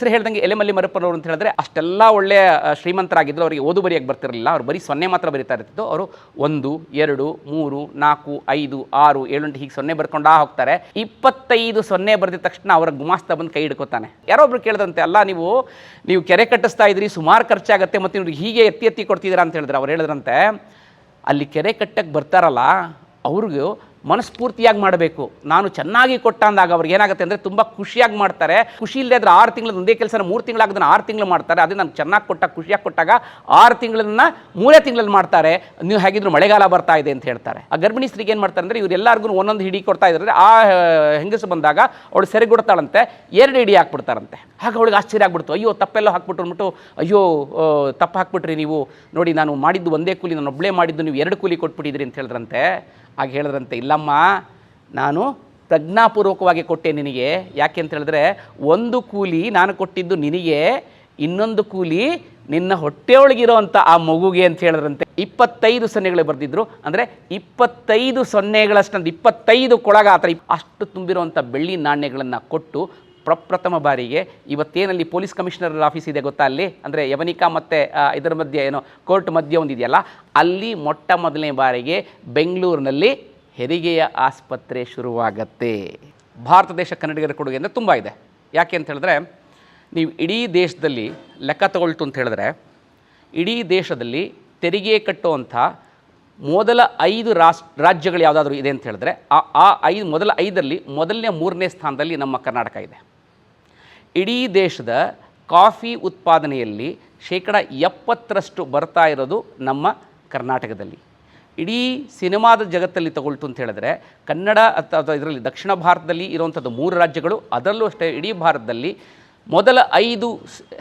ಹೆಸರು ಹೇಳ್ದಂಗೆ ಎಲೆಮಲ್ಲಿ ಮರಪ್ಪನವರು ಅಂತ ಹೇಳಿದ್ರೆ ಅಷ್ಟೆಲ್ಲ ಒಳ್ಳೆಯ ಶ್ರೀಮಂತರಾಗಿದ್ದರು ಅವರಿಗೆ ಓದು ಬರೆಯಕ್ಕೆ ಬರ್ತಿರಲಿಲ್ಲ. ಅವ್ರು ಬರೀ ಸೊನ್ನೆ ಮಾತ್ರ ಬರೀತಾ ಇರ್ತಿತ್ತು. ಅವರು ಒಂದು, ಎರಡು, ಮೂರು, ನಾಲ್ಕು, ಐದು, ಆರು, ಏಳೆಂಟು ಹೀಗೆ ಸೊನ್ನೆ ಬರ್ಕೊಂಡಾ ಹೋಗ್ತಾರೆ. ಇಪ್ಪತ್ತೈದು ಸೊನ್ನೆ ಬರೆದಿದ ತಕ್ಷಣ ಅವರ ಗುಮಾಸ್ತ ಬಂದು ಕೈ ಹಿಡ್ಕೋತಾನೆ. ಯಾರೋ ಒಬ್ರು ಕೇಳಿದಂತೆ, ಅಲ್ಲ, ನೀವು ನೀವು ಕೆರೆ ಕಟ್ಟಿಸ್ತಾ ಇದ್ರಿ, ಸುಮಾರು ಖರ್ಚಾಗುತ್ತೆ ಮತ್ತು ನೀವು ಹೀಗೆ ಎತ್ತಿ ಎತ್ತಿ ಕೊಡ್ತಿದ್ದೀರಾ? ಅಂತ ಹೇಳಿದ್ರೆ. ಅವ್ರು ಹೇಳಿದ್ರಂತೆ, ಅಲ್ಲಿ ಕೆರೆ ಕಟ್ಟಕ್ಕೆ ಬರ್ತಾರಲ್ಲ, ಅವ್ರಿಗೂ ಮನಸ್ಫೂರ್ತಿಯಾಗಿ ಮಾಡಬೇಕು. ನಾನು ಚೆನ್ನಾಗಿ ಕೊಟ್ಟ ಅಂದಾಗ ಅವ್ರಿಗೆ ಏನಾಗುತ್ತೆ ಅಂದರೆ ತುಂಬ ಖುಷಿಯಾಗಿ ಮಾಡ್ತಾರೆ. ಖುಷಿ ಇಲ್ಲದೆ ಆದರೆ ಆರು ತಿಂಗಳು ಒಂದೇ ಕೆಲಸನ ಮೂರು ತಿಂಗಳಾಗದನ್ನ ಆರು ತಿಂಗಳು ಮಾಡ್ತಾರೆ. ಅದೇ ನಾನು ಚೆನ್ನಾಗಿ ಕೊಟ್ಟ ಖುಷಿಯಾಗಿ ಕೊಟ್ಟಾಗ ಆರು ತಿಂಗಳನ್ನ ಮೂರೇ ತಿಂಗಳಲ್ಲಿ ಮಾಡ್ತಾರೆ. ನೀವು ಹೇಗಿದ್ರು ಮಳೆಗಾಲ ಬರ್ತಾ ಇದೆ ಅಂತ ಹೇಳ್ತಾರೆ. ಆ ಗರ್ಭಿಣಿ ಸ್ತ್ರೀಗೆ ಏನು ಮಾಡ್ತಾರೆ ಅಂದರೆ ಇವರೆಲ್ಲರಿಗೂ ಒಂದೊಂದು ಹಿಡಿ ಕೊಡ್ತಾ ಇದ್ದಾರೆ. ಆ ಹೆಂಗಸು ಬಂದಾಗ ಅವಳು ಸೆರೆಗೊಡ್ತಾಳಂತೆ ಎರಡು ಹಿಡಿ ಹಾಕ್ಬಿಡ್ತಾರಂತೆ. ಹಾಗೆ ಅವಳಿಗೆ ಆಶ್ಚರ್ಯ ಆಗ್ಬಿಡ್ತು. ಅಯ್ಯೋ, ತಪ್ಪೆಲ್ಲ ಹಾಕ್ಬಿಟ್ರು ಅಂದ್ಬಿಟ್ಟು, ಅಯ್ಯೋ ತಪ್ಪು ಹಾಕ್ಬಿಟ್ರಿ ನೀವು. ನೋಡಿ, ನಾನು ಮಾಡಿದ್ದು ಒಂದೇ ಕೂಲಿ, ನಾನು ಒಬ್ಬಳೇ ಮಾಡಿದ್ದು, ನೀವು ಎರಡು ಕೂಲಿ ಕೊಟ್ಬಿಟ್ಟಿದ್ರಿ ಅಂತ ಹೇಳಿದ್ರಂತೆ. ಆಗ ಹೇಳಿದ್ರಂತೆ, ಇಲ್ಲಮ್ಮ, ನಾನು ಪ್ರಜ್ಞಾಪೂರ್ವಕವಾಗಿ ಕೊಟ್ಟೆ ನಿನಗೆ. ಯಾಕೆ ಅಂತ ಹೇಳಿದ್ರೆ, ಒಂದು ಕೂಲಿ ನಾನು ಕೊಟ್ಟಿದ್ದು ನಿನಗೆ, ಇನ್ನೊಂದು ಕೂಲಿ ನಿನ್ನ ಹೊಟ್ಟೆಯೊಳಗಿರೋಂಥ ಆ ಮಗುಗೆ ಅಂತ ಹೇಳಿದ್ರಂತೆ. ಇಪ್ಪತ್ತೈದು ಸೊನ್ನೆಗಳು ಬರೆದಿದ್ರು. ಅಂದರೆ ಇಪ್ಪತ್ತೈದು ಸೊನ್ನೆಗಳಷ್ಟೊಂದು, ಇಪ್ಪತ್ತೈದು ಕೊಳಗ ಆ ಥರ ಅಷ್ಟು ತುಂಬಿರುವಂಥ ಬೆಳ್ಳಿ ನಾಣ್ಯಗಳನ್ನು ಕೊಟ್ಟು ಪ್ರಪ್ರಥಮ ಬಾರಿಗೆ ಇವತ್ತೇನಲ್ಲಿ ಪೊಲೀಸ್ ಕಮಿಷನರ್ ಆಫೀಸ್ ಇದೆ ಗೊತ್ತಾ ಅಲ್ಲಿ? ಅಂದರೆ ಯವನಿಕಾ ಮತ್ತು ಇದರ ಮಧ್ಯೆ ಏನೋ ಕೋರ್ಟ್ ಮಧ್ಯೆ ಒಂದಿದೆಯಲ್ಲ? ಅಲ್ಲಿ ಮೊಟ್ಟ ಮೊದಲನೇ ಬಾರಿಗೆ ಬೆಂಗಳೂರಿನಲ್ಲಿ ಹೆರಿಗೆಯ ಆಸ್ಪತ್ರೆ ಶುರುವಾಗತ್ತೆ. ಭಾರತ ದೇಶ ಕನ್ನಡಿಗರ ಕೊಡುಗೆ ಅಂದರೆ ತುಂಬ ಇದೆ. ಯಾಕೆ ಅಂತ ಹೇಳಿದ್ರೆ, ನೀವು ಇಡೀ ದೇಶದಲ್ಲಿ ಲೆಕ್ಕ ತಗೊಳ್ತು ಅಂತ ಹೇಳಿದ್ರೆ, ಇಡೀ ದೇಶದಲ್ಲಿ ತೆರಿಗೆ ಕಟ್ಟುವಂಥ ಮೊದಲ ಐದು ರಾಷ್ ರಾಜ್ಯಗಳು ಯಾವುದಾದ್ರೂ ಇದೆ ಅಂತ ಹೇಳಿದ್ರೆ, ಆ ಆ ಐದು, ಮೊದಲ ಐದರಲ್ಲಿ ಮೊದಲನೇ ಮೂರನೇ ಸ್ಥಾನದಲ್ಲಿ ನಮ್ಮ ಕರ್ನಾಟಕ ಇದೆ. ಇಡೀ ದೇಶದ ಕಾಫಿ ಉತ್ಪಾದನೆಯಲ್ಲಿ ಶೇಕಡ ಎಪ್ಪತ್ತರಷ್ಟು ಬರ್ತಾ ಇರೋದು ನಮ್ಮ ಕರ್ನಾಟಕದಲ್ಲಿ. ಇಡೀ ಸಿನಿಮಾದ ಜಗತ್ತಲ್ಲಿ ತಗೊಳ್ತು ಅಂತ ಹೇಳಿದ್ರೆ, ಕನ್ನಡ ಅಥವಾ ಇದರಲ್ಲಿ ದಕ್ಷಿಣ ಭಾರತದಲ್ಲಿ ಇರುವಂಥದ್ದು ಮೂರು ರಾಜ್ಯಗಳು, ಅದರಲ್ಲೂ ಅಷ್ಟೇ ಇಡೀ ಭಾರತದಲ್ಲಿ ಮೊದಲ ಐದು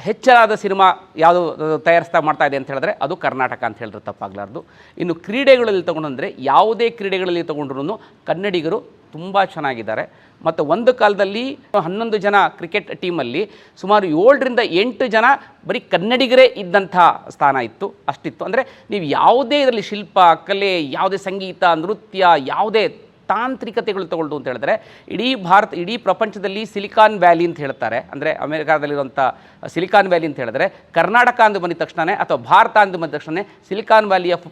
ಹೆಚ್ಚರಾದ ಸಿನಿಮಾ ಯಾವುದು ತಯಾರಿಸ್ತಾ ಮಾಡ್ತಾ ಇದೆ ಅಂತ ಹೇಳಿದ್ರೆ ಅದು ಕರ್ನಾಟಕ ಅಂತ ಹೇಳಿದ್ರೆ ತಪ್ಪಾಗಲಾರ್ದು. ಇನ್ನು ಕ್ರೀಡೆಗಳಲ್ಲಿ ತಗೊಂಡ್ರೆ ಯಾವುದೇ ಕ್ರೀಡೆಗಳಲ್ಲಿ ತಗೊಂಡ್ರು ಕನ್ನಡಿಗರು ತುಂಬ ಚೆನ್ನಾಗಿದ್ದಾರೆ. ಮತ್ತು ಒಂದು ಕಾಲದಲ್ಲಿ ಹನ್ನೊಂದು ಜನ ಕ್ರಿಕೆಟ್ ಟೀಮಲ್ಲಿ ಸುಮಾರು ಏಳರಿಂದ ಎಂಟು ಜನ ಬರೀ ಕನ್ನಡಿಗರೇ ಇದ್ದಂಥ ಸ್ಥಾನ ಇತ್ತು, ಅಷ್ಟಿತ್ತು. ಅಂದರೆ ನೀವು ಯಾವುದೇ ಇದರಲ್ಲಿ ಶಿಲ್ಪ, ಕಲೆ, ಯಾವುದೇ ಸಂಗೀತ, ನೃತ್ಯ, ಯಾವುದೇ ತಾಂತ್ರಿಕತೆಗಳು ತಗೊಳ್ದು ಅಂತ ಹೇಳಿದ್ರೆ, ಇಡೀ ಭಾರತ, ಇಡೀ ಪ್ರಪಂಚದಲ್ಲಿ ಸಿಲಿಕಾನ್ ವ್ಯಾಲಿ ಅಂತ ಹೇಳ್ತಾರೆ. ಅಂದರೆ ಅಮೆರಿಕಾದಲ್ಲಿರುವಂಥ ಸಿಲಿಕಾನ್ ವ್ಯಾಲಿ ಅಂತ ಹೇಳಿದ್ರೆ, ಕರ್ನಾಟಕ ಅಂದು ಬಂದಿದ ತಕ್ಷಣವೇ ಅಥವಾ ಭಾರತ ಅಂದು ಬಂದ ತಕ್ಷಣ ಸಿಲಿಕಾನ್ ವ್ಯಾಲಿ ಆಫ್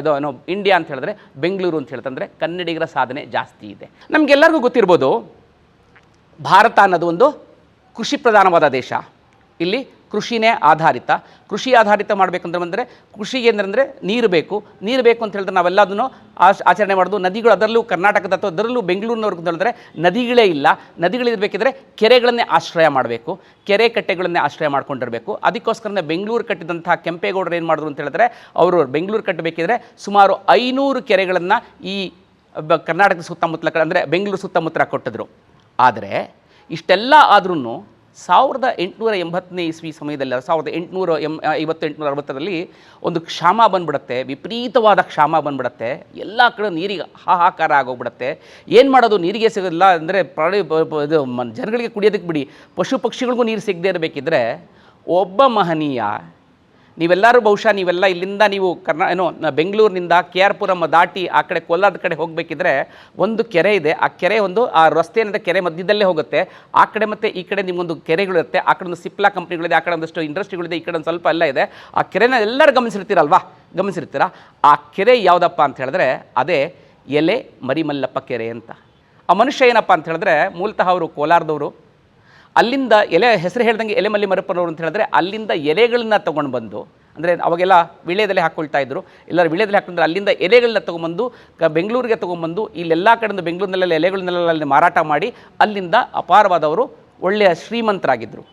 ಇದು, ಏನೋ, ಇಂಡಿಯಾ ಅಂತ ಹೇಳಿದ್ರೆ ಬೆಂಗಳೂರು ಅಂತ ಹೇಳ್ತಂದರೆ ಕನ್ನಡಿಗರ ಸಾಧನೆ ಜಾಸ್ತಿ ಇದೆ. ನಮಗೆಲ್ಲರಿಗೂ ಗೊತ್ತಿರ್ಬೋದು, ಭಾರತ ಅನ್ನೋದು ಒಂದು ಕೃಷಿ ಪ್ರಧಾನವಾದ ದೇಶ. ಇಲ್ಲಿ ಕೃಷಿನೇ ಆಧಾರಿತ. ಕೃಷಿ ಆಧಾರಿತ ಮಾಡಬೇಕಂದ್ರೆ ಬಂದರೆ ಕೃಷಿ ಏನಂದರೆ ನೀರು ಬೇಕು. ನೀರು ಬೇಕು ಅಂತ ಹೇಳಿದ್ರೆ ನಾವೆಲ್ಲದನ್ನು ಆಶ್ ಆಚರಣೆ ಮಾಡೋದು. ನದಿಗಳು ಅದರಲ್ಲೂ ಕರ್ನಾಟಕದ ಅಥವಾ ಅದರಲ್ಲೂ ಬೆಂಗಳೂರಿನವ್ರಿಗೆ ಹೇಳಿದ್ರೆ ನದಿಗಳೇ ಇಲ್ಲ. ನದಿಗಳಿರಬೇಕಿದ್ರೆ ಕೆರೆಗಳನ್ನೇ ಆಶ್ರಯ ಮಾಡಬೇಕು. ಕೆರೆ ಕಟ್ಟೆಗಳನ್ನೇ ಆಶ್ರಯ ಮಾಡ್ಕೊಂಡಿರಬೇಕು. ಅದಕ್ಕೋಸ್ಕರನೇ ಬೆಂಗಳೂರು ಕಟ್ಟಿದಂಥ ಕೆಂಪೇಗೌಡರು ಏನು ಮಾಡಿದ್ರು ಅಂತ ಹೇಳಿದ್ರೆ ಅವರು ಬೆಂಗಳೂರು ಕಟ್ಟಬೇಕಿದ್ರೆ ಸುಮಾರು ಐನೂರು ಕೆರೆಗಳನ್ನು ಈ ಕರ್ನಾಟಕದ ಸುತ್ತಮುತ್ತಲ ಅಂದರೆ ಬೆಂಗಳೂರು ಸುತ್ತಮುತ್ತಲ ಕೊಟ್ಟಿದ್ರು. ಆದರೆ ಇಷ್ಟೆಲ್ಲ ಆದ್ರೂ ಸಾವಿರದ ಎಂಟುನೂರ ಎಂಬತ್ತನೇ ಇಸ್ವಿ ಸಮಯದಲ್ಲಿ ಸಾವಿರದ ಎಂಟುನೂರ ಎಂ ಐವತ್ತೆಂಟುನೂರ ಅರವತ್ತರಲ್ಲಿ ಒಂದು ಕ್ಷಾಮ ಬಂದ್ಬಿಡುತ್ತೆ, ವಿಪರೀತವಾದ ಕ್ಷಾಮ ಬಂದ್ಬಿಡುತ್ತೆ, ಎಲ್ಲ ಕಡೆ ನೀರಿಗೆ ಹಾಹಾಕಾರ ಆಗೋಗ್ಬಿಡುತ್ತೆ. ಏನು ಮಾಡೋದು? ನೀರಿಗೆ ಸಿಗೋದಿಲ್ಲ ಅಂದರೆ ಪ್ರಾಣಿ ಇದು ಜನಗಳಿಗೆ ಕುಡಿಯೋದಕ್ಕೆ ಬಿಡಿ. ಪಶು ಪಕ್ಷಿಗಳಿಗೂ ನೀರು ಸಿಗದೇ ಇರಬೇಕಿದ್ರೆ, ಒಬ್ಬ ಮಹನೀಯ ನೀವೆಲ್ಲರೂ ಬಹುಶಃ ನೀವೆಲ್ಲ ಇಲ್ಲಿಂದ ನೀವು ಕರ್ನಾ, ಏನೋ ಬೆಂಗಳೂರಿನಿಂದ ಕೆ ಆರ್ ಪುರಮ್ಮ ದಾಟಿ ಆ ಕಡೆ ಕೋಲಾರದ ಕಡೆ ಹೋಗಬೇಕಿದ್ರೆ ಒಂದು ಕೆರೆ ಇದೆ. ಆ ಕೆರೆ ಒಂದು, ಆ ರಸ್ತೆ ಏನಿದೆ ಕೆರೆ ಮಧ್ಯದಲ್ಲೇ ಹೋಗುತ್ತೆ. ಆ ಕಡೆ ಮತ್ತು ಈ ಕಡೆ ನಿಮಗೊಂದು ಕೆರೆಗಳಿರುತ್ತೆ ಆ ಕಡೆ ಒಂದು ಸಿಪ್ಲಾ ಕಂಪ್ನಿಗಳಿದೆ, ಆ ಕಡೆ ಒಂದಷ್ಟು ಇಂಡಸ್ಟ್ರಿಗಳಿದೆ, ಈ ಕಡೆ ಒಂದು ಸ್ವಲ್ಪ ಎಲ್ಲ ಇದೆ. ಆ ಕೆರೆನ ಎಲ್ಲರೂ ಗಮನಿಸಿರ್ತೀರಲ್ವಾ? ಗಮನಿಸಿರ್ತೀರಾ? ಆ ಕೆರೆ ಯಾವುದಪ್ಪ ಅಂತ ಹೇಳಿದ್ರೆ ಅದೇ ಎಲೆ ಮರಿಮಲ್ಲಪ್ಪ ಕೆರೆ ಅಂತ. ಆ ಮನುಷ್ಯ ಏನಪ್ಪ ಅಂತ ಹೇಳಿದ್ರೆ ಮೂಲತಃ ಅವರು ಕೋಲಾರದವರು. ಅಲ್ಲಿಂದ ಎಲೆ, ಹೆಸರು ಹೇಳ್ದಂಗೆ ಎಲೆ ಮಲ್ಲಿ ಮರಪ್ಪನವರು ಅಂತ ಹೇಳಿದ್ರೆ ಅಲ್ಲಿಂದ ಎಲೆಗಳನ್ನ ತೊಗೊಂಡು ಬಂದು, ಅಂದರೆ ಅವಾಗೆಲ್ಲ ವಿಳ್ಯದಲ್ಲಿ ಹಾಕ್ಕೊಳ್ತಾ ಇದ್ರು. ಎಲ್ಲರೂ ವಿಳ್ಯದಲ್ಲಿ ಹಾಕೊಂಡ್ರೆ ಅಲ್ಲಿಂದ ಎಲೆಗಳನ್ನ ತೊಗೊಂಬಂದು ಬೆಂಗಳೂರಿಗೆ ತೊಗೊಂಬಂದು ಇಲ್ಲೆಲ್ಲ ಕಡೆಯಿಂದ ಬೆಂಗಳೂರಿನಲ್ಲೆಲ್ಲ ಎಲೆಗಳನ್ನೆಲ್ಲ ಅಲ್ಲಿ ಮಾರಾಟ ಮಾಡಿ, ಅಲ್ಲಿಂದ ಅಪಾರವಾದವರು ಒಳ್ಳೆಯ ಶ್ರೀಮಂತರಾಗಿದ್ದರು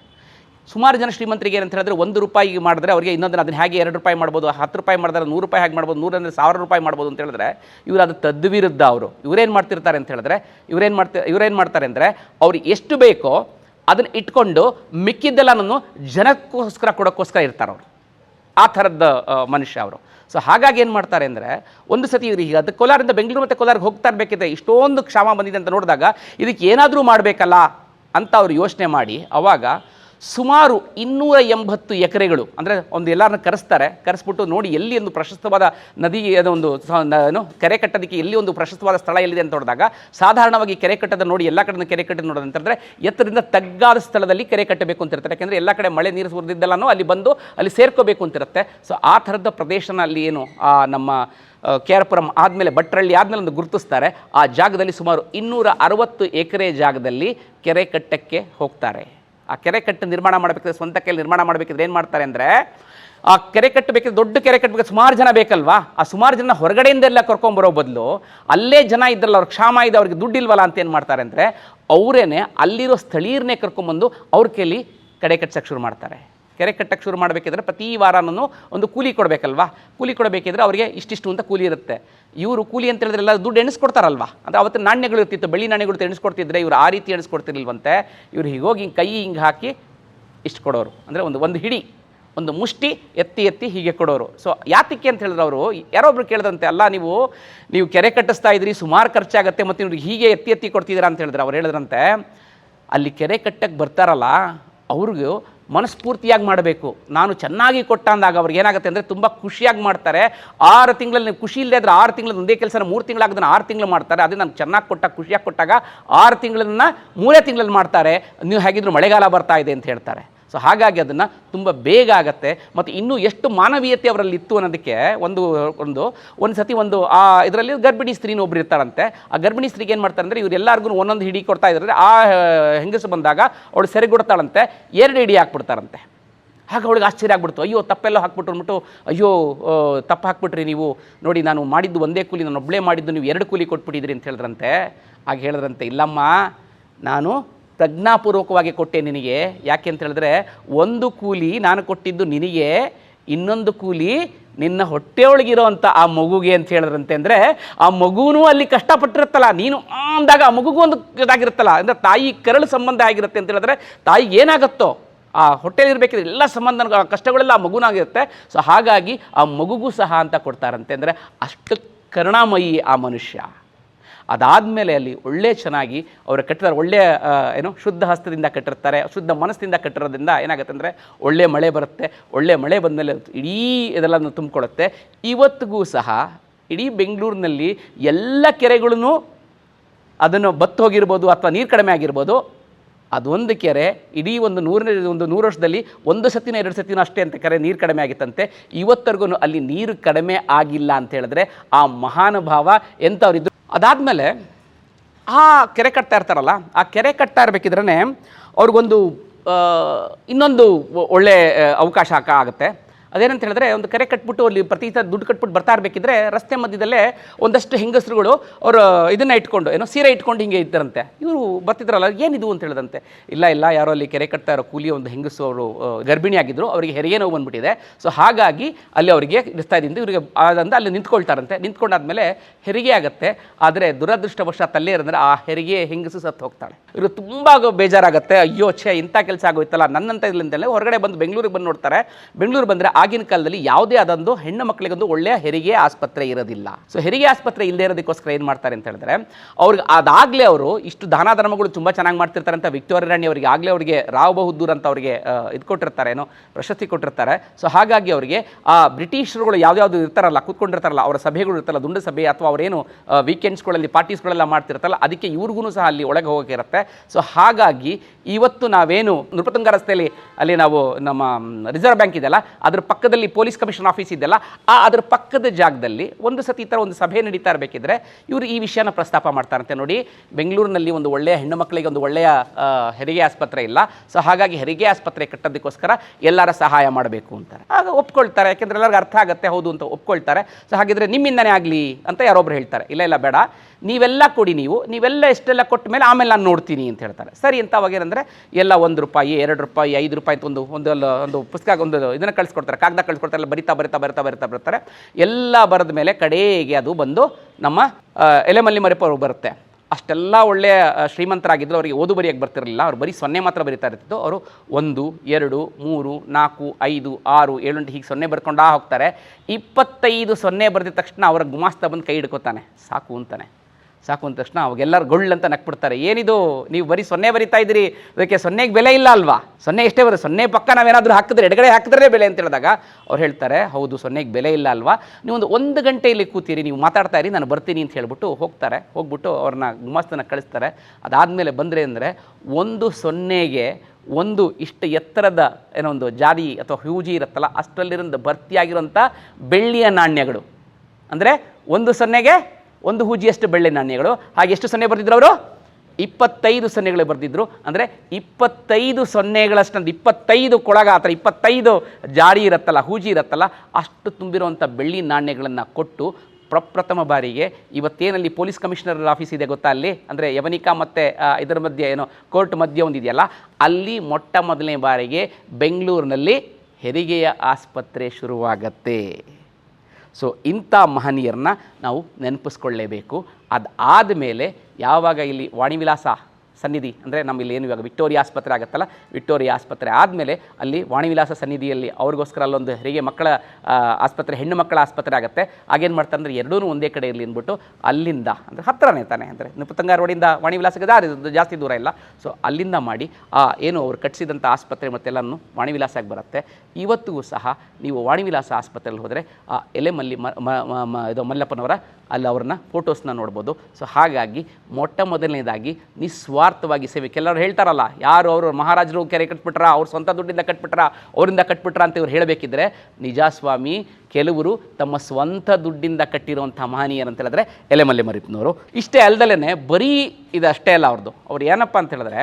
ಸುಮಾರು ಜನ ಶ್ರೀಮಂತರಿಗೆ ಏನಂತ ಹೇಳಿದ್ರೆ ಒಂದು ರೂಪಾಯಿ ಮಾಡಿದ್ರೆ ಅವರಿಗೆ ಇನ್ನೊಂದನ್ನು ಅದನ್ನು ಹೇಗೆ ಎರಡು ರೂಪಾಯಿ ಮಾಡ್ಬೋದು, ಹತ್ತು ರೂಪಾಯಿ ಮಾಡಿದ್ರೆ ನೂರು ರೂಪಾಯಿ ಹೇಗೆ ಮಾಡ್ಬೋದು ನೂರಂದ್ರೆ ಸಾವಿರ ರೂಪಾಯಿ ಮಾಡ್ಬೋದು ಅಂತ ಹೇಳಿದ್ರೆ ಇವರು ಅದು ತದ್ವಿರುದ್ಧ ಅವರು. ಇವರೇನು ಮಾಡ್ತಿರ್ತಾರೆ ಅಂತ ಹೇಳಿದ್ರೆ, ಇವರೇನು ಮಾಡ್ತಾರೆ ಇವರೇನು ಮಾಡ್ತಾರೆ ಅಂದರೆ ಅವ್ರು ಎಷ್ಟು ಬೇಕೋ ಅದನ್ನು ಇಟ್ಕೊಂಡು ಮಿಕ್ಕಿದ್ದೆಲ್ಲನೂ ಜನಕ್ಕೋಸ್ಕರ ಕೊಡೋಕ್ಕೋಸ್ಕರ ಇರ್ತಾರೆ ಅವರು. ಆ ಥರದ ಮನುಷ್ಯ ಅವರು. ಸೊ ಹಾಗಾಗಿ ಏನು ಮಾಡ್ತಾರೆ ಅಂದರೆ, ಒಂದು ಸತಿ ಇವ್ರು ಈಗ ಅದು ಕೋಲಾರಿಂದ ಬೆಂಗಳೂರು ಮತ್ತು ಕೋಲಾರಿಗೆ ಹೋಗ್ತಾ ಇರಬೇಕಿದೆ ಇಷ್ಟೊಂದು ಕ್ಷಾಮ ಬಂದಿದೆ ಅಂತ ನೋಡಿದಾಗ ಇದಕ್ಕೆ ಏನಾದರೂ ಮಾಡಬೇಕಲ್ಲ ಅಂತ ಅವ್ರು ಯೋಚನೆ ಮಾಡಿ, ಅವಾಗ ಸುಮಾರು ಇನ್ನೂರ ಎಂಬತ್ತು ಎಕರೆಗಳು, ಅಂದರೆ ಒಂದು ಎಲ್ಲರನ್ನ ಕರೆಸ್ತಾರೆ, ಕರೆಸ್ಬಿಟ್ಟು ನೋಡಿ ಎಲ್ಲಿ ಒಂದು ಪ್ರಶಸ್ತವಾದ ನದಿ ಒಂದು ಏನು, ಕೆರೆ ಕಟ್ಟೋದಕ್ಕೆ ಎಲ್ಲಿ ಒಂದು ಪ್ರಶಸ್ತವಾದ ಸ್ಥಳ ಎಲ್ಲಿದೆ ಅಂತ ನೋಡಿದಾಗ, ಸಾಧಾರಣವಾಗಿ ಕೆರೆ ಕಟ್ಟದ ನೋಡಿ ಎಲ್ಲ ಕಡೆ ಕೆರೆ ಕಟ್ಟದ ನೋಡೋದಂತಂದರೆ ಎತ್ತರದಿಂದ ತಗ್ಗಾದ ಸ್ಥಳದಲ್ಲಿ ಕೆರೆ ಕಟ್ಟಬೇಕು ಅಂತ ಇರ್ತಾರೆ. ಯಾಕೆಂದರೆ ಎಲ್ಲ ಕಡೆ ಮಳೆ ನೀರು ಸುರಿದಿದ್ದೆಲ್ಲನೂ ಅಲ್ಲಿ ಬಂದು ಅಲ್ಲಿ ಸೇರ್ಕೋಬೇಕು ಅಂತಿರುತ್ತೆ ಸೊ ಆ ಥರದ ಪ್ರದೇಶನ ಅಲ್ಲಿ ಏನು, ಆ ನಮ್ಮ ಕೆ ಆರ್ ಪುರಂ ಆದಮೇಲೆ ಭಟ್ರಳ್ಳಿ ಆದಮೇಲೆ ಒಂದು ಗುರುತಿಸ್ತಾರೆ. ಆ ಜಾಗದಲ್ಲಿ ಸುಮಾರು ಇನ್ನೂರ ಅರವತ್ತು ಎಕರೆ ಜಾಗದಲ್ಲಿ ಕೆರೆ ಕಟ್ಟಕ್ಕೆ ಹೋಗ್ತಾರೆ. ಆ ಕೆರೆ ಕಟ್ಟು ನಿರ್ಮಾಣ ಮಾಡಬೇಕಾದ್ರೆ ಸ್ವಂತ ಕೈಯಲ್ಲಿ ನಿರ್ಮಾಣ ಮಾಡಬೇಕಿದ್ರೆ ಏನು ಮಾಡ್ತಾರೆ ಅಂದರೆ, ಆ ಕೆರೆ ಕಟ್ಟಬೇಕಿದ್ರೆ ದೊಡ್ಡ ಕೆರೆ ಕಟ್ಟಬೇಕು ಸುಮಾರು ಜನ ಬೇಕಲ್ವಾ? ಆ ಸುಮಾರು ಜನ ಹೊರಗಡೆಯಿಂದೆಲ್ಲ ಕರ್ಕೊಂಬರೋ ಬದಲು ಅಲ್ಲೇ ಜನ ಇದ್ರಲ್ಲ ಅವ್ರಿಗೆ ಕ್ಷಾಮ ಇದೆ ಅವ್ರಿಗೆ ದುಡ್ಡಿಲ್ವಲ್ಲ ಅಂತ ಏನು ಮಾಡ್ತಾರೆ ಅಂದರೆ, ಅವರೇನೆ ಅಲ್ಲಿರೋ ಸ್ಥಳೀಯರನ್ನೇ ಕರ್ಕೊಂಬಂದು ಅವ್ರ ಕೈಲಿ ಕಡೆ ಕಟ್ಸಕ್ಕೆ ಶುರು ಮಾಡ್ತಾರೆ. ಕೆರೆ ಕಟ್ಟಕ್ಕೆ ಶುರು ಮಾಡಬೇಕಿದ್ರೆ ಪ್ರತಿ ವಾರನೂ ಒಂದು ಕೂಲಿ ಕೊಡಬೇಕಲ್ವಾ? ಕೂಲಿ ಕೊಡಬೇಕಿದ್ರೆ ಅವರಿಗೆ ಇಷ್ಟಿಷ್ಟು ಅಂತ ಕೂಲಿ ಇರುತ್ತೆ. ಇವರು ಕೂಲಿ ಅಂತ ಹೇಳಿದ್ರೆ ಎಲ್ಲ ದುಡ್ಡು ಎಣಿಸ್ಕೊಡ್ತಾರಲ್ವಾ? ಅಂದರೆ ಅವತ್ತು ನಾಣ್ಯಗಳು ಇರ್ತಿತ್ತು, ಬೆಳ್ಳಿ ನಾಣ್ಯಗಳು ಎಣಿಸ್ಕೊಡ್ತಿದ್ರೆ ಇವರು ಆ ರೀತಿ ಎಣಿಸ್ಕೊಡ್ತಿರ್ಲಿಲ್ವಂತೆ, ಇವ್ರು ಹೀಗೋಗಿ ಹಿಂಗೆ ಕೈ ಹಿಂಗೆ ಹಾಕಿ ಇಷ್ಟು ಕೊಡೋರು. ಅಂದರೆ ಒಂದು ಒಂದು ಹಿಡಿ, ಒಂದು ಮುಷ್ಟಿ ಎತ್ತಿ ಎತ್ತಿ ಹೀಗೆ ಕೊಡೋರು. ಸೊ ಯಾತಕ್ಕೆ ಅಂತ ಹೇಳಿದ್ರೆ ಅವರು, ಯಾರೋ ಒಬ್ರು ಕೇಳಿದಂತೆ, ಅಲ್ಲ, ನೀವು ನೀವು ಕೆರೆ ಕಟ್ಟಿಸ್ತಾ ಇದ್ರಿ, ಸುಮಾರು ಖರ್ಚಾಗುತ್ತೆ, ಮತ್ತು ಇವ್ರಿಗೆ ಹೀಗೆ ಎತ್ತಿ ಎತ್ತಿ ಕೊಡ್ತಿದ್ದೀರಾ? ಅಂತ ಹೇಳಿದ್ರೆ ಅವ್ರು ಹೇಳಿದ್ರಂತೆ, ಅಲ್ಲಿ ಕೆರೆ ಕಟ್ಟಕ್ಕೆ ಬರ್ತಾರಲ್ಲ, ಅವ್ರಿಗೂ ಮನಸ್ಫೂರ್ತಿಯಾಗಿ ಮಾಡಬೇಕು. ನಾನು ಚೆನ್ನಾಗಿ ಕೊಟ್ಟ ಅಂದಾಗ ಅವ್ರಿಗೆ ಏನಾಗುತ್ತೆ ಅಂದರೆ ತುಂಬ ಖುಷಿಯಾಗಿ ಮಾಡ್ತಾರೆ. ಆರು ತಿಂಗಳಲ್ಲಿ ನೀವು ಖುಷಿ ಇಲ್ಲದೆ ಆದರೆ ಆರು ತಿಂಗಳಲ್ಲಿ ಒಂದೇ ಕೆಲಸನ ಮೂರು ತಿಂಗಳಾಗದನ್ನ ಆರು ತಿಂಗಳು ಮಾಡ್ತಾರೆ. ಅದೇ ನಾನು ಚೆನ್ನಾಗಿ ಕೊಟ್ಟ, ಖುಷಿಯಾಗಿ ಕೊಟ್ಟಾಗ ಆರು ತಿಂಗಳನ್ನ ಮೂರೇ ತಿಂಗಳಲ್ಲಿ ಮಾಡ್ತಾರೆ. ನೀವು ಹೇಗಿದ್ರು ಮಳೆಗಾಲ ಬರ್ತಾ ಇದೆ ಅಂತ ಹೇಳ್ತಾರೆ. ಸೊ ಹಾಗಾಗಿ ಅದನ್ನು ತುಂಬ ಬೇಗ ಆಗತ್ತೆ. ಮತ್ತು ಇನ್ನೂ ಎಷ್ಟು ಮಾನವೀಯತೆ ಅವರಲ್ಲಿ ಇತ್ತು ಅನ್ನೋದಕ್ಕೆ ಒಂದು ಒಂದು ಒಂದು ಸತಿ ಒಂದು, ಆ, ಇದರಲ್ಲಿ ಗರ್ಭಿಣಿ ಸ್ತ್ರೀನ ಒಬ್ರು ಇರ್ತಾರಂತೆ ಆ ಗರ್ಭಿಣಿ ಸ್ತ್ರೀಗೆ ಏನು ಮಾಡ್ತಾರೆ ಅಂದರೆ ಇವರೆಲ್ಲರಿಗೂ ಒಂದೊಂದು ಹಿಡಿ ಕೊಡ್ತಾ ಇದ್ದಾರೆ. ಆ ಹೆಂಗಸು ಬಂದಾಗ ಅವಳು ಸೆರೆಗೊಡ್ತಾಳಂತೆ. ಎರಡು ಹಿಡಿ ಹಾಕ್ಬಿಡ್ತಾರಂತೆ. ಹಾಗೆ ಅವಳಿಗೆ ಆಶ್ಚರ್ಯ ಆಗ್ಬಿಡ್ತು. ಅಯ್ಯೋ, ತಪ್ಪೆಲ್ಲ ಹಾಕ್ಬಿಟ್ಟು ಅಂದ್ಬಿಟ್ಟು, ಅಯ್ಯೋ ತಪ್ಪು ಹಾಕ್ಬಿಟ್ರಿ ನೀವು. ನೋಡಿ, ನಾನು ಮಾಡಿದ್ದು ಒಂದೇ ಕೂಲಿ, ನಾನು ಒಬ್ಬಳೇ ಮಾಡಿದ್ದು, ನೀವು ಎರಡು ಕೂಲಿ ಕೊಟ್ಬಿಟ್ಟಿದ್ರಿ ಅಂತ ಹೇಳಿದ್ರಂತೆ. ಆಗ ಹೇಳಿದ್ರಂತೆ, ಇಲ್ಲಮ್ಮ, ನಾನು ಪ್ರಜ್ಞಾಪೂರ್ವಕವಾಗಿ ಕೊಟ್ಟೆ ನಿನಗೆ. ಯಾಕೆ ಅಂತ ಹೇಳಿದ್ರೆ, ಒಂದು ಕೂಲಿ ನಾನು ಕೊಟ್ಟಿದ್ದು ನಿನಗೆ, ಇನ್ನೊಂದು ಕೂಲಿ ನಿನ್ನ ಹೊಟ್ಟೆಯೊಳಗಿರೋ ಅಂಥ ಆ ಮಗುಗೆ ಅಂತ ಹೇಳಿದ್ರಂತೆ ಅಂದರೆ, ಆ ಮಗುನೂ ಅಲ್ಲಿ ಕಷ್ಟಪಟ್ಟಿರುತ್ತಲ್ಲ, ನೀನು ಅಂದಾಗ ಆ ಮಗುಗೂ ಒಂದು ಇದಾಗಿರುತ್ತಲ್ಲ, ಅಂದರೆ ತಾಯಿ ಕರಳು ಸಂಬಂಧ ಆಗಿರುತ್ತೆ ಅಂತ ಹೇಳಿದ್ರೆ, ತಾಯಿಗೆ ಏನಾಗುತ್ತೋ, ಆ ಹೊಟ್ಟೆಲಿರ್ಬೇಕಿದ್ರೆ ಎಲ್ಲ ಸಂಬಂಧ ಕಷ್ಟಗಳೆಲ್ಲ ಆ ಮಗುನಾಗಿರುತ್ತೆ ಸೊ ಹಾಗಾಗಿ ಆ ಮಗುಗೂ ಸಹ ಅಂತ ಕೊಡ್ತಾರಂತೆ ಅಂದರೆ, ಅಷ್ಟು ಕರುಣಾಮಯಿ ಆ ಮನುಷ್ಯ. ಅದಾದಮೇಲೆ ಅಲ್ಲಿ ಒಳ್ಳೆ ಚೆನ್ನಾಗಿ ಅವರು ಕಟ್ಟಿದ್ದಾರೆ ಒಳ್ಳೆಯ ಏನು, ಶುದ್ಧ ಹಸ್ತದಿಂದ ಕಟ್ಟಿರ್ತಾರೆ, ಶುದ್ಧ ಮನಸ್ಸಿಂದ ಕಟ್ಟಿರೋದ್ರಿಂದ ಏನಾಗುತ್ತೆ ಅಂದರೆ ಒಳ್ಳೆ ಮಳೆ ಬರುತ್ತೆ, ಒಳ್ಳೆ ಮಳೆ ಬಂದಮೇಲೆ ಇಡೀ ಇದೆಲ್ಲ ತುಂಬಿಕೊಳ್ಳುತ್ತೆ. ಇವತ್ತಿಗೂ ಸಹ ಇಡೀ ಬೆಂಗಳೂರಿನಲ್ಲಿ ಎಲ್ಲ ಕೆರೆಗಳೂ ಅದನ್ನು ಬತ್ತೋಗಿರ್ಬೋದು ಅಥವಾ ನೀರು ಕಡಿಮೆ ಆಗಿರ್ಬೋದು. ಅದೊಂದು ಕೆರೆ, ಇಡೀ ಒಂದು ನೂರನೇ, ಒಂದು ನೂರು ವರ್ಷದಲ್ಲಿ ಒಂದು ಸತಿನ ಎರಡು ಸತಿನೂ ಅಷ್ಟೇ ಅಂತ ಕೆರೆ ನೀರು ಕಡಿಮೆ ಆಗಿತ್ತಂತೆ. ಇವತ್ತರೆಗೂ ಅಲ್ಲಿ ನೀರು ಕಡಿಮೆ ಆಗಿಲ್ಲ ಅಂತ ಹೇಳಿದ್ರೆ ಆ ಮಹಾನುಭಾವ ಎಂಥವ್ರಿದ್ರು ಅದಾದಮೇಲೆ ಆ ಕೆರೆ ಕಟ್ತಾ ಇರ್ತಾರಲ್ಲ ಆ ಕೆರೆ ಕಟ್ತಾ ಇರಬೇಕಿದ್ರೆ ಅವ್ರಿಗೊಂದು ಇನ್ನೊಂದು ಒಳ್ಳೆ ಅವಕಾಶ ಆಗುತ್ತೆ. ಅದೇನಂತ ಹೇಳಿದ್ರೆ ಒಂದು ಕರೆ ಕಟ್ಬಿಟ್ಟು ಅಲ್ಲಿ ಪ್ರತಿ ದುಡ್ಡು ಕಟ್ಬಿಟ್ಟು ಬರ್ತಾ ಇರಬೇಕಿದ್ರೆ ರಸ್ತೆ ಮಧ್ಯದಲ್ಲೇ ಒಂದಷ್ಟು ಹೆಂಗಸರುಗಳು ಅವರು ಇದನ್ನು ಇಟ್ಕೊಂಡು, ಏನೋ ಸೀರೆ ಇಟ್ಕೊಂಡು ಹಿಂಗೆ ಇದ್ದರಂತೆ. ಇವರು ಬರ್ತಿದ್ರಲ್ಲ, ಏನಿದು ಅಂತ ಹೇಳಿದಂತೆ. ಇಲ್ಲ ಇಲ್ಲ, ಯಾರೋ ಅಲ್ಲಿ ಕೆರೆ ಕಟ್ತಾ ಇರೋ ಕೂಲಿ ಒಂದು ಹೆಂಗಸು ಅವರು ಗರ್ಭಿಣಿ ಆಗಿದ್ರು, ಅವರಿಗೆ ಹೆರಿಗೆ ನೋವು ಬಂದ್ಬಿಟ್ಟಿದೆ. ಸೊ ಹಾಗಾಗಿ ಅಲ್ಲಿ ಅವರಿಗೆ ಇರಿಸ್ತಾ ಇದ್ದಿಂದ ಇವರಿಗೆ ಆದಂದ ಅಲ್ಲಿ ನಿಂತ್ಕೊಳ್ತಾರಂತೆ. ನಿಂತ್ಕೊಂಡಾದ್ಮೇಲೆ ಹೆರಿಗೆ ಆಗುತ್ತೆ. ಆದರೆ ದುರದೃಷ್ಟವಶಾತ್ ಅಲ್ಲೇ ಇರೋದ್ರೆ ಆ ಹೆರಿಗೆ ಹೆಂಗಸು ಸತ್ತು ಹೋಗ್ತಾಳೆ. ಇವರು ತುಂಬ ಬೇಜಾರಾಗುತ್ತೆ. ಅಯ್ಯೋ, ಛೇ, ಇಂಥ ಕೆಲಸ ಆಗೋಯ್ತಲ್ಲ. ನನ್ನಂತ ಇಲ್ಲಿಂದಲೇ ಹೊರಗಡೆ ಬಂದು ಬೆಂಗಳೂರಿಗೆ ಬಂದು ನೋಡ್ತಾರೆ. ಬೆಂಗಳೂರು ಬಂದರೆ ಆಗಿನ ಕಾಲದಲ್ಲಿ ಯಾವುದೇ ಆದೊಂದು ಹೆಣ್ಣು ಮಕ್ಕಳಿಗೊಂದು ಒಳ್ಳೆಯ ಹೆರಿಗೆ ಆಸ್ಪತ್ರೆ ಇರೋದಿಲ್ಲ. ಸೊ ಹೆರಿಗೆ ಆಸ್ಪತ್ರೆ ಇಲ್ಲದೆ ಇರೋದಕ್ಕೋಸ್ಕರ ಏನು ಮಾಡ್ತಾರೆ ಅಂತ ಹೇಳಿದ್ರೆ, ಅವ್ರಿಗೆ ಅದಾಗಲೇ ಅವರು ಇಷ್ಟು ದಾನ ಧರ್ಮಗಳು ತುಂಬ ಚೆನ್ನಾಗಿ ಮಾಡ್ತಿರ್ತಾರೆ ಅಂತ ವಿಕ್ಟೋರಿಯಾ ರಾಣಿ ಅವರಿಗೆ ಆಗಲೇ ಅವರಿಗೆ ರಾವ್ ಬಹದ್ದೂರ್ ಅಂತ ಅವರಿಗೆ ಇದು ಕೊಟ್ಟಿರ್ತಾರೆ, ಏನೋ ಪ್ರಶಸ್ತಿ ಕೊಟ್ಟಿರ್ತಾರೆ. ಸೊ ಹಾಗಾಗಿ ಅವರಿಗೆ, ಆ, ಬ್ರಿಟಿಷರುಗಳು ಯಾವ್ದಾವ್ದು ಇರ್ತಾರಲ್ಲ, ಕೂತ್ಕೊಂಡಿರ್ತಾರಲ್ಲ, ಅವರ ಸಭೆಗಳು ಇರ್ತಲ್ಲ ದುಂಡ ಸಭೆ ಅಥವಾ ಅವರೇನು ವೀಕೆಂಡ್ಸ್ಗಳಲ್ಲಿ ಪಾರ್ಟೀಸ್ಗಳೆಲ್ಲ ಮಾಡ್ತಿರ್ತಾರಲ್ಲ, ಅದಕ್ಕೆ ಇವ್ರಿಗೂ ಸಹ ಅಲ್ಲಿ ಒಳಗೆ ಹೋಗೋಕ್ಕಿರುತ್ತೆ ಸೊ ಹಾಗಾಗಿ ಇವತ್ತು ನಾವೇನು, ನೃಪತುಂಗ ರಸ್ತೆಯಲ್ಲಿ ಅಲ್ಲಿ ನಾವು ನಮ್ಮ ರಿಸರ್ವ್ ಬ್ಯಾಂಕ್ ಇದೆಯಲ್ಲ, ಅದ್ರ ಪಕ್ಕದಲ್ಲಿ ಪೊಲೀಸ್ ಕಮಿಷನ್ ಆಫೀಸ್ ಇದೆಯಲ್ಲ, ಆ ಅದರ ಪಕ್ಕದ ಜಾಗದಲ್ಲಿ ಒಂದು ಸತಿ ಈ ಥರ ಒಂದು ಸಭೆ ನಡೀತಾ ಇರಬೇಕಿದ್ರೆ ಇವರು ಈ ವಿಷಯನ ಪ್ರಸ್ತಾಪ ಮಾಡ್ತಾರಂತೆ ನೋಡಿ. ಬೆಂಗಳೂರಿನಲ್ಲಿ ಒಂದು ಒಳ್ಳೆಯ ಹೆಣ್ಣು ಮಕ್ಕಳಿಗೆ ಒಂದು ಒಳ್ಳೆಯ ಹೆರಿಗೆ ಆಸ್ಪತ್ರೆ ಇಲ್ಲ. ಸೊ ಹಾಗಾಗಿ ಹೆರಿಗೆ ಆಸ್ಪತ್ರೆ ಕಟ್ಟೋದಕ್ಕೋಸ್ಕರ ಎಲ್ಲರ ಸಹಾಯ ಮಾಡಬೇಕು ಅಂತಾರೆ. ಆಗ ಒಪ್ಕೊಳ್ತಾರೆ, ಯಾಕೆಂದರೆ ಎಲ್ಲರಿಗೂ ಅರ್ಥ ಆಗುತ್ತೆ, ಹೌದು ಅಂತ ಒಪ್ಕೊಳ್ತಾರೆ. ಸೊ ಹಾಗಿದ್ರೆ ನಿಮ್ಮಿಂದನೇ ಆಗಲಿ ಅಂತ ಯಾರೊಬ್ರು ಹೇಳ್ತಾರೆ, ಇಲ್ಲ ಇಲ್ಲ, ಬೇಡ. ನೀವೆಲ್ಲ ಕೊಡಿ ನೀವು, ನೀವೆಲ್ಲ ಎಷ್ಟೆಲ್ಲ ಕೊಟ್ಟ ಮೇಲೆ ಆಮೇಲೆ ನಾನು ನೋಡ್ತೀನಿ ಅಂತ ಹೇಳ್ತಾರೆ. ಸರಿ ಅಂತ ಅವಾಗ ಏನಂದರೆ ಎಲ್ಲ ಒಂದು ರೂಪಾಯಿ, ಎರಡು ರೂಪಾಯಿ, ಐದು ರೂಪಾಯಿ ಅಂತ ಒಂದು ಒಂದು ಒಂದು ಪುಸ್ತಕ, ಒಂದು ಇದನ್ನು ಕಳಿಸ್ಕೊಡ್ತಾರೆ. ಕಾಗದ ಕಳ್ಸ್ಕೊಡ್ತಾರೆ ಬರಿತಾ ಬರಿತಾ ಬರಿತಾ ಬರಿತಾ ಬರ್ತಾರೆ. ಎಲ್ಲ ಬರೆದ ಮೇಲೆ ಕಡೆಗೆ ಅದು ಬಂದು ನಮ್ಮ ಎಲೆ ಎಲೆಮಲ್ಲಿ ಮರಿಪವರು ಬರುತ್ತೆ. ಅಷ್ಟೆಲ್ಲ ಒಳ್ಳೆಯ ಶ್ರೀಮಂತರಾಗಿದ್ದರು ಅವರಿಗೆ ಓದು ಬರಿಯಾಗಿ ಬರ್ತಿರಲಿಲ್ಲ. ಅವ್ರು ಬರೀ ಸೊನ್ನೆ ಮಾತ್ರ ಬರಿತಾ ಇರ್ತಿತ್ತು. ಅವರು ಒಂದು, ಎರಡು, ಮೂರು, ನಾಲ್ಕು, ಐದು, ಆರು ಏಳು ಹೀಗೆ ಸೊನ್ನೆ ಬರ್ಕೊಂಡಾ ಹೋಗ್ತಾರೆ. ಇಪ್ಪತ್ತೈದು ಸೊನ್ನೆ ಬರೆದ ತಕ್ಷಣ ಅವರ ಗುಮಾಸ್ತ ಬಂದು ಕೈ ಹಿಡ್ಕೋತಾನೆ. ಸಾಕು ಅಂತಾನೆ. ಸಾಕು ಅಂದ ತಕ್ಷಣ ಅವಾಗೆಲ್ಲರೂ ಗೊಳ್ಳು ಅಂತ ನಕ್ಬಿಡ್ತಾರೆ. ಏನಿದು? ನೀವು ಬರೀ ಸೊನ್ನೆ ಬರಿತಾ ಇದ್ದೀರಿ. ಅದಕ್ಕೆ ಸೊನ್ನೆಗೆ ಬೆಲೆ ಇಲ್ಲ ಅಲ್ವಾ? ಸೊನ್ನೆ ಎಷ್ಟೇ ಬರೋ ಸೊನ್ನೆ ಪಕ್ಕ ನಾವೇನಾದರೂ ಹಾಕಿದ್ರೆ, ಎಡಗಡೆ ಹಾಕಿದ್ರೆ ಬೆಲೆ ಅಂತ ಹೇಳಿದಾಗ ಅವ್ರು ಹೇಳ್ತಾರೆ, ಹೌದು, ಸೊನ್ನೆಗೆ ಬೆಲೆ ಇಲ್ಲ ಅಲ್ವಾ? ನೀವು ಒಂದು ಗಂಟೆ ಇಲ್ಲಿ ಕೂತೀರಿ, ನೀವು ಮಾತಾಡ್ತಾ ಇರಿ, ನಾನು ಬರ್ತೀನಿ ಅಂತ ಹೇಳ್ಬಿಟ್ಟು ಹೋಗ್ತಾರೆ. ಹೋಗ್ಬಿಟ್ಟು ಅವ್ರನ್ನ ಗುಮಾಸ್ತನ ಕಳಿಸ್ತಾರೆ. ಅದಾದಮೇಲೆ ಬಂದರೆ ಅಂದರೆ ಒಂದು ಸೊನ್ನೆಗೆ ಒಂದು ಇಷ್ಟು ಎತ್ತರದ ಏನೋ ಒಂದು ಜಾರಿ ಅಥವಾ ಹ್ಯೂಜಿ ಇರುತ್ತಲ್ಲ ಅಷ್ಟರಲ್ಲಿರೋ ಭರ್ತಿಯಾಗಿರುವಂಥ ಬೆಳ್ಳಿಯ ನಾಣ್ಯಗಳು. ಅಂದರೆ ಒಂದು ಸೊನ್ನೆಗೆ ಒಂದು ಹೂಜಿಯಷ್ಟು ಬೆಳ್ಳೆ ನಾಣ್ಯಗಳು? ಹಾಗೆ ಎಷ್ಟು ಸೊನ್ನೆ ಬರೆದಿದ್ರು ಅವರು? ಇಪ್ಪತ್ತೈದು ಸೊನ್ನೆಗಳು ಬರೆದಿದ್ರು ಅಂದರೆ ಇಪ್ಪತ್ತೈದು ಸೊನ್ನೆಗಳಷ್ಟೊಂದು, ಇಪ್ಪತ್ತೈದು ಕೊಳಗ, ಆ ಥರ ಇಪ್ಪತ್ತೈದು ಜಾಡಿ ಇರುತ್ತಲ್ಲ, ಹೂಜಿ ಇರುತ್ತಲ್ಲ, ಅಷ್ಟು ತುಂಬಿರುವಂಥ ಬೆಳ್ಳಿ ನಾಣ್ಯಗಳನ್ನು ಕೊಟ್ಟು ಪ್ರಪ್ರಥಮ ಬಾರಿಗೆ ಇವತ್ತೇನಲ್ಲಿ ಪೊಲೀಸ್ ಕಮಿಷನರ್ ಆಫೀಸ್ ಇದೆ ಗೊತ್ತಾ ಅಲ್ಲಿ? ಅಂದರೆ ಯವನಿಕಾ ಮತ್ತು ಇದರ ಮಧ್ಯೆ ಏನು ಕೋರ್ಟ್ ಮಧ್ಯೆ ಒಂದಿದೆಯಲ್ಲ ಅಲ್ಲಿ ಮೊಟ್ಟ ಮೊದಲನೇ ಬಾರಿಗೆ ಬೆಂಗಳೂರಿನಲ್ಲಿ ಹೆರಿಗೆಯ ಆಸ್ಪತ್ರೆ ಶುರುವಾಗತ್ತೆ. ಸೊ ಇಂಥ ಮಹನೀಯರನ್ನ ನಾವು ನೆನಪಿಸ್ಕೊಳ್ಳೇಬೇಕು. ಅದು ಆದಮೇಲೆ ಯಾವಾಗ ಇಲ್ಲಿ ವಾಣಿವಿಲಾಸ ಸನ್ನಿಧಿ ಅಂದರೆ ನಮ್ಮಲ್ಲಿ ಏನು ಇವಾಗ ವಿಕ್ಟೋರಿಯಾ ಆಸ್ಪತ್ರೆ ಆಗುತ್ತಲ್ಲ, ವಿಕ್ಟೋರಿಯಾ ಆಸ್ಪತ್ರೆ ಆದಮೇಲೆ ಅಲ್ಲಿ ವಾಣಿವಿಲಾಸ ಸನ್ನಿಧಿಯಲ್ಲಿ ಅವ್ರಿಗೋಸ್ಕರ ಅಲ್ಲೊಂದು ಹೆರಿಗೆ ಮಕ್ಕಳ ಆಸ್ಪತ್ರೆ, ಹೆಣ್ಣು ಮಕ್ಕಳ ಆಸ್ಪತ್ರೆ ಆಗುತ್ತೆ ಆಗೇನು ಮಾಡ್ತಾರೆ ಅಂದರೆ ಎರಡೂ ಒಂದೇ ಕಡೆ ಇರಲಿ ಅಂದ್ಬಿಟ್ಟು ಅಲ್ಲಿಂದ, ಅಂದರೆ ಹತ್ತಿರನೇ ತಾನೆ, ಅಂದರೆ ನಿಪುತಂಗ ರೋಡಿಂದ ವಾಣಿವಿಲಾಸಕ್ಕೆ ದಾರಿ ಜಾಸ್ತಿ ದೂರ ಇಲ್ಲ. ಸೊ ಅಲ್ಲಿಂದ ಮಾಡಿ, ಆ, ಏನು ಅವರು ಕಟ್ಟಿಸಿದಂಥ ಆಸ್ಪತ್ರೆ ಮತ್ತೆಲ್ಲನೂ ವಾಣಿವಿಲಾಸಕ್ಕೆ ಬರುತ್ತೆ. ಇವತ್ತಿಗೂ ಸಹ ನೀವು ವಾಣಿವಿಲಾಸ ಆಸ್ಪತ್ರೆಯಲ್ಲಿ ಹೋದರೆ, ಆ ಎಲೆ ಮಲ್ಲಿ ಇದು ಮಲ್ಲಪ್ಪನವರ ಅಲ್ಲಿ ಅವ್ರನ್ನ ಫೋಟೋಸ್ನ ನೋಡ್ಬೋದು. ಸೊ ಹಾಗಾಗಿ ಮೊಟ್ಟ ಮೊದಲನೇದಾಗಿ ನಿಸ್ವಾರ್ಥವಾಗಿ ಸೇವೆ. ಕೆಲವರು ಹೇಳ್ತಾರಲ್ಲ, ಯಾರು ಅವರು ಮಹಾರಾಜರು ಕೆರೆ ಕಟ್ಬಿಟ್ರ, ಅವ್ರ ಸ್ವಂತ ದುಡ್ಡಿಂದ ಕಟ್ಬಿಟ್ರ, ಅವರಿಂದ ಕಟ್ಬಿಟ್ರ ಅಂತ ಇವ್ರು ಹೇಳಬೇಕಿದ್ರೆ ನಿಜಾಸ್ವಾಮಿ ಕೆಲವರು ತಮ್ಮ ಸ್ವಂತ ದುಡ್ಡಿಂದ ಕಟ್ಟಿರುವಂಥ ಮಹನೀಯರು ಅಂತ ಹೇಳಿದ್ರೆ ಎಲೆಮಲ್ಲೆ ಮರಿಪ್ನವರು ಇಷ್ಟೇ ಅಲ್ದಲೇ ಬರೀ ಇದು ಅಷ್ಟೇ ಅಲ್ಲ ಅವ್ರದ್ದು ಅವ್ರು ಏನಪ್ಪ ಅಂತ ಹೇಳಿದ್ರೆ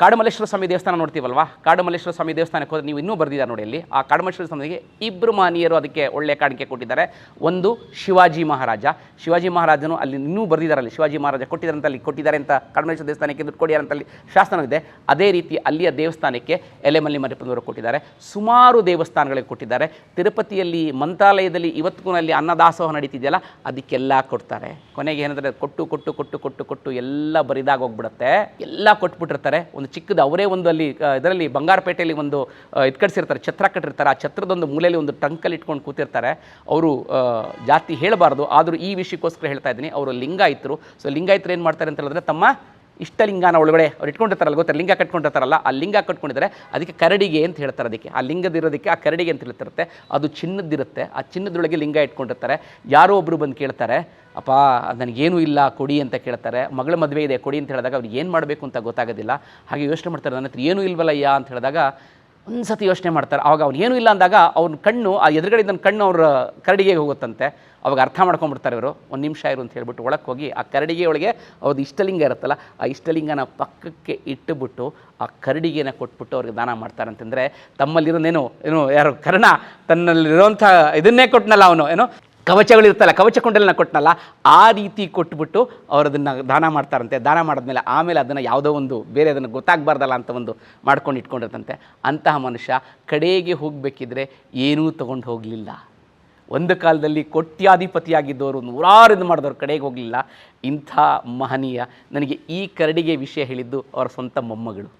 ಕಾಡುಮಲ್ಲೇಶ್ವರ ಸ್ವಾಮಿ ದೇವಸ್ಥಾನ ನೋಡ್ತೀವಲ್ವಾ? ಕಾಡುಮಲ್ಲೇಶ್ವರ ಸ್ವಾಮಿ ದೇವಸ್ಥಾನಕ್ಕೆ ಹೋದ್ರೆ ನೀವು ಇನ್ನೂ ಬರ್ದಿದ್ದಾರೆ ನೋಡಿ ಅಲ್ಲಿ. ಆ ಕಾಡುಮಲ್ಲೇಶ್ವರ ಸ್ವಾಮಿಗೆ ಇಬ್ಬರು ಮಾನಿಯರು ಅದಕ್ಕೆ ಒಳ್ಳೆಯ ಕಾಣಿಕೆ ಕೊಟ್ಟಿದ್ದಾರೆ. ಒಂದು ಶಿವಾಜಿ ಮಹಾರಾಜ. ಶಿವಾಜಿ ಮಹಾರಾಜನು ಅಲ್ಲಿ ಇನ್ನೂ ಬರೆದಿದ್ದಾರೆ ಅಲ್ಲಿ. ಶಿವಾಜಿ ಮಹಾರಾಜ ಕೊಟ್ಟಿದ್ದಾರೆ ಅಂತ ಅಲ್ಲಿ ಕೊಟ್ಟಿದ್ದಾರೆ ಅಂತ ಕಾಡುಮಲ್ಲೇಶ್ವರ ದೇವಸ್ಥಾನಕ್ಕೆ ದುಡ್ಡು ಕೊಡಿಯಾರ ಅಂತ ಅಲ್ಲಿ ಶಾಸನವಿದೆ ಅದೇ ರೀತಿ ಅಲ್ಲಿಯ ದೇವಸ್ಥಾನಕ್ಕೆ ಎಲೆಮಲ್ಲಿ ಮರಿಪನವರು ಕೊಟ್ಟಿದ್ದಾರೆ. ಸುಮಾರು ದೇವಸ್ಥಾನಗಳಿಗೆ ಕೊಟ್ಟಿದ್ದಾರೆ. ತಿರುಪತಿಯಲ್ಲಿ ಮಂತ್ರಾಲಯದಲ್ಲಿ ಇವತ್ತಿಗೂ ಅಲ್ಲಿ ಅನ್ನದಾಸೋಹ ನಡೀತಿದೆಯಲ್ಲ, ಅದಕ್ಕೆಲ್ಲ ಕೊಡ್ತಾರೆ. ಕೊನೆಗೆ ಏನಂದರೆ ಕೊಟ್ಟು ಕೊಟ್ಟು ಕೊಟ್ಟು ಕೊಟ್ಟು ಕೊಟ್ಟು ಎಲ್ಲ ಬರಿದಾಗ ಹೋಗ್ಬಿಡುತ್ತೆ. ಎಲ್ಲ ಕೊಟ್ಬಿಟ್ಟಿರ್ತಾರೆ. ಒಂದು ಚಿಕ್ಕದು, ಅವರೇ ಒಂದು ಅಲ್ಲಿ ಇದರಲ್ಲಿ ಬಂಗಾರಪೇಟೆಯಲ್ಲಿ ಒಂದು ಇದು ಕಟ್ಸಿರ್ತಾರೆ, ಛತ್ರ ಕಟ್ಟಿರ್ತಾರೆ. ಆ ಛತ್ರದೊಂದು ಮೂಲೆಯಲ್ಲಿ ಒಂದು ಟಂಕಲ್ಲಿ ಇಟ್ಕೊಂಡು ಕೂತಿರ್ತಾರೆ. ಅವರು ಜಾತಿ ಹೇಳಬಾರ್ದು, ಆದರೂ ಈ ವಿಷಯಕ್ಕೋಸ್ಕರ ಹೇಳ್ತಾ ಇದ್ದೀನಿ. ಅವರು ಲಿಂಗಾಯಿತರು. ಸೊ ಲಿಂಗಾಯಿತರು ಏನು ಮಾಡ್ತಾರೆ ಅಂತ ಹೇಳಿದ್ರೆ, ತಮ್ಮ ಇಷ್ಟಲಿಂಗನ ಒಳಗಡೆ ಅವ್ರು ಇಟ್ಕೊಂಡಿರ್ತಾರಲ್ಲ ಗೊತ್ತಾರೆ ಲಿಂಗ ಕಟ್ಕೊಂಡಿರ್ತಾರಲ್ಲ, ಆ ಲಿಂಗ ಕಟ್ಕೊಂಡಿದ್ದಾರೆ ಅದಕ್ಕೆ ಕರಡಿಗೆ ಅಂತ ಹೇಳ್ತಾರೆ ಅದಕ್ಕೆ. ಆ ಲಿಂಗದಿರೋದಕ್ಕೆ ಆ ಕರಡಿಗೆ ಅಂತ ಹೇಳ್ತಿರುತ್ತೆ. ಅದು ಚಿನ್ನದಿರುತ್ತೆ ಆ ಚಿನ್ನದೊಳಗೆ ಲಿಂಗ ಇಟ್ಕೊಂಡಿರ್ತಾರೆ. ಯಾರೋ ಒಬ್ಬರು ಬಂದು ಕೇಳ್ತಾರೆ, ಅಪ್ಪ, ನನಗೇನು ಇಲ್ಲ, ಕೊಡಿ ಅಂತ ಕೇಳ್ತಾರೆ. ಮಗಳ ಮದುವೆ ಇದೆ, ಕೊಡಿ ಅಂತ ಹೇಳಿದಾಗ ಅವ್ರು ಏನು ಮಾಡಬೇಕು ಅಂತ ಗೊತ್ತಾಗೋದಿಲ್ಲ. ಹಾಗೆ ಯೋಚನೆ ಮಾಡ್ತಾರೆ, ನನ್ನ ಹತ್ರ ಏನೂ ಇಲ್ವಲ್ಲಯ್ಯ ಅಂತ ಹೇಳಿದಾಗ ಒಂದು ಸತಿ ಯೋಚನೆ ಮಾಡ್ತಾರೆ. ಅವಾಗ ಅವ್ನು ಏನೂ ಇಲ್ಲ ಅಂದಾಗ ಅವ್ನ ಕಣ್ಣು, ಆ ಎದುರುಗಡೆ ಇದ್ದ ಕಣ್ಣು ಅವ್ರ ಕರಡಿಗೆ ಹೋಗುತ್ತಂತೆ. ಅವಾಗ ಅರ್ಥ ಮಾಡ್ಕೊಂಡ್ಬಿಡ್ತಾರೆ ಇವರು. ಒಂದು ನಿಮಿಷ ಇರು ಅಂತ ಹೇಳ್ಬಿಟ್ಟು ಒಳಕ್ಕೆ ಹೋಗಿ ಆ ಕರಡಿಗೆ ಒಳಗೆ ಅವ್ರದ್ದು ಇಷ್ಟಲಿಂಗ ಇರುತ್ತಲ್ಲ, ಆ ಇಷ್ಟಲಿಂಗನ ಪಕ್ಕಕ್ಕೆ ಇಟ್ಟುಬಿಟ್ಟು ಆ ಕರಡಿಗೆನ ಕೊಟ್ಬಿಟ್ಟು ಅವ್ರಿಗೆ ದಾನ ಮಾಡ್ತಾರೆ ಅಂತಂದರೆ ತಮ್ಮಲ್ಲಿರೋನೇನು ಏನು ಯಾರು, ಕರ್ಣ ತನ್ನಲ್ಲಿರೋಂಥ ಇದನ್ನೇ ಕೊಟ್ಟನಲ್ಲ ಅವನು, ಏನು? ಕವಚಗಳಿರುತ್ತಲ್ಲ ಕವಚ ಕುಂಡಲನ ಕೊಟ್ಟನಲ್ಲ ಆ ರೀತಿ ಕೊಟ್ಬಿಟ್ಟು ಅವರು ಅದನ್ನು ದಾನ ಮಾಡ್ತಾರಂತೆ. ದಾನ ಮಾಡಿದ್ಮೇಲೆ ಆಮೇಲೆ ಅದನ್ನು ಯಾವುದೋ ಒಂದು ಬೇರೆ ಅದನ್ನು ಗೊತ್ತಾಗಬಾರ್ದಲ್ಲ ಅಂತ ಒಂದು ಮಾಡ್ಕೊಂಡು ಇಟ್ಕೊಂಡಿರ್ತಂತೆ. ಅಂತಹ ಮನುಷ್ಯ ಕಡೆಗೆ ಹೋಗಬೇಕಿದ್ರೆ ಏನೂ ತೊಗೊಂಡು ಹೋಗಲಿಲ್ಲ. ಒಂದು ಕಾಲದಲ್ಲಿ ಕೋಟ್ಯಾಧಿಪತಿಯಾಗಿದ್ದವರು, ನೂರಾರು ಇದು ಮಾಡಿದವರು ಕಡೆಗೆ ಹೋಗಲಿಲ್ಲ. ಇಂಥ ಮಹನೀಯ ನನಗೆ ಈ ಕರಡಿಗೆ ವಿಷಯ ಹೇಳಿದ್ದು ಅವರ ಸ್ವಂತ ಮೊಮ್ಮಗಳು.